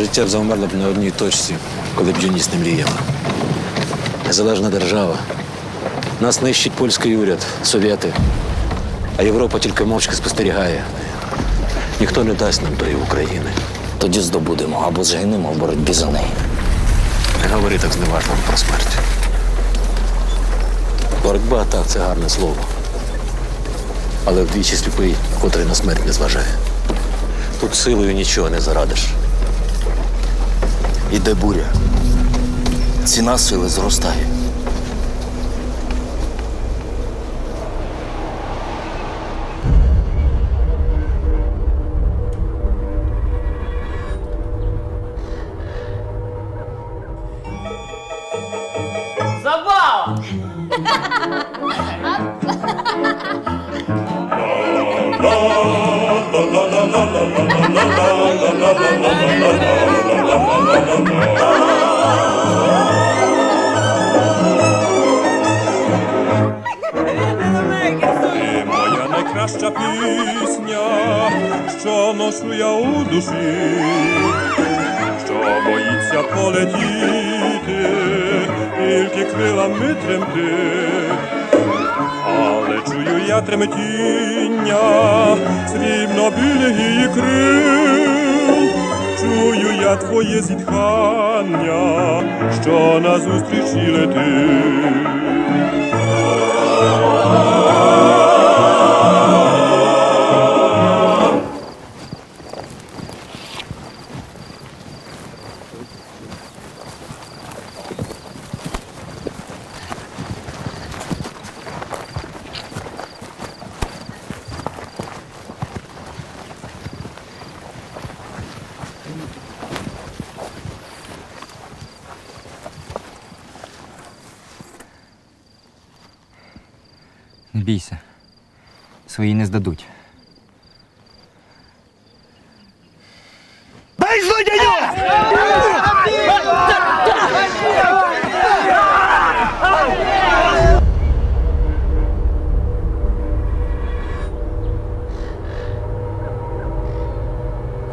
життя б завмерло б на одній точці, коли б юність не мріяла. Незалежна держава. Нас нищить польський уряд, совєти. А Європа тільки мовчки спостерігає. Ніхто не дасть нам тої України. Тоді здобудемо або згинемо в боротьбі за неї. Не говори так зневажливо про смерть. Боротьба так, це гарне слово. Але вдвічі сліпий, котрий на смерть не зважає. Тут силою нічого не зарадиш. Іде буря. Ціна сили зростає. Забава! найкраща пісня, що ношу я у душі, що боїться полетіти, тільки крилами тремти, але чую я тремтіння, срібно біля її крил, чую я твоє зітхання, що назустрічі летить. Не бійся. Свої не здадуть.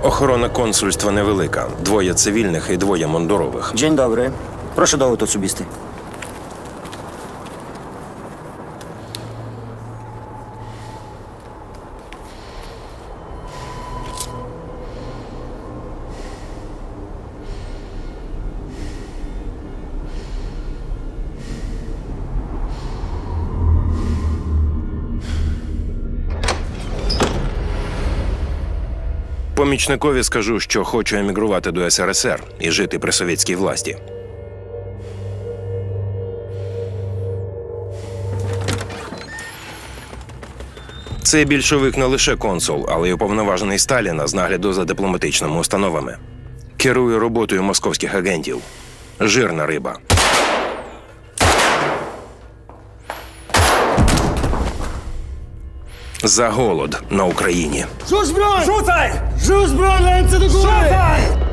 Охорона консульства невелика. Двоє цивільних і двоє мундурових. Dzień dobry. Proszę dowód osobisty. Помічникові скажу, що хочу емігрувати до СРСР і жити при совєтській власті. Цей більшовик не лише консул, але й уповноважений Сталіна з нагляду за дипломатичними установами. Керує роботою московських агентів. Жирна риба. За голод на Україні. Rzuć broń, ręce do góry! Rzucaj!